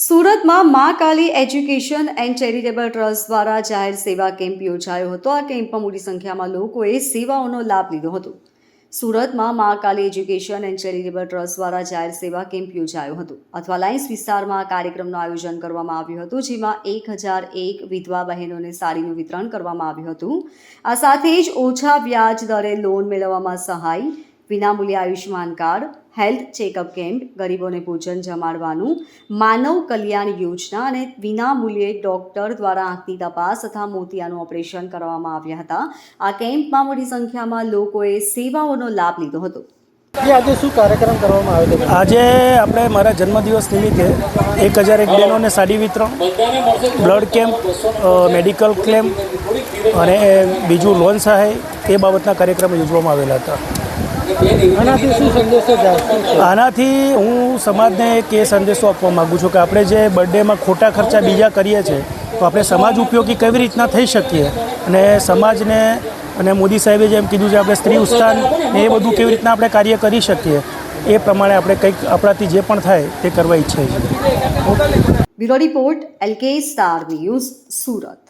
સુરતમાં Maa Kali education and charitable trust દ્વારા જાહેર સેવા કેમ્પ યોજાયો હતો. આ કેમ્પમાં મોટી સંખ્યામાં લોકોએ સેવાઓનો લાભ લીધો હતો. સુરતમાં Maa Kali education and charitable trust દ્વારા જાહેર સેવા કેમ્પ યોજાયો હતો. અથવા લાઇન્સ વિસ્તારમાં આ કાર્યક્રમનું આયોજન કરવામાં આવ્યું હતું, જેમાં એક હજાર એક વિધવા બહેનોને સાડીનું વિતરણ કરવામાં આવ્યું હતું. આ સાથે જ ઓછા વ્યાજ દરે લોન મેળવવામાં સહાય વિનામૂલ્ય Ayushman card health checkup camp ગરીબોને ભોજન જમાડવાનું માનવ કલ્યાણ યોજના અને વિનામૂલ્યે ડોક્ટર દ્વારા આંખની તપાસ તથા મોતિયાનું ઓપરેશન કરવામાં આવ્યા હતા. આ કેમ્પમાં મોટી સંખ્યામાં લોકોએ સેવાઓનો લાભ લીધો હતો. જે આજે શું કાર્યક્રમ કરવામાં આવ્યો હતો? આજે આપણે મારા જન્મદિવસ નિમિત્તે એક હજાર એક બહેનોને સાડી વિતરણ બ્લડ કેમ્પ મેડિકલ ક્લેમ અને બીજું લોન સહાય એ બાબતના કાર્યક્રમ યોજવામાં આવેલા હતા. આનાથી હું સમાજને એક એ સંદેશો આપવા માગું છું કે આપણે જે બર્થડેમાં ખોટા ખર્ચા બીજા કરીએ છીએ તો આપણે સમાજ ઉપયોગી કેવી રીતના થઈ શકીએ? અને સમાજને અને મોદી સાહેબે જેમ કીધું છે આપણે સ્ત્રી ઉત્થાન એ બધું કેવી રીતના આપણે કાર્ય કરી શકીએ એ પ્રમાણે આપણે કંઈક આપણાથી જે પણ થાય તે કરવા ઈચ્છીએ છીએ bureau report LK star news Surat.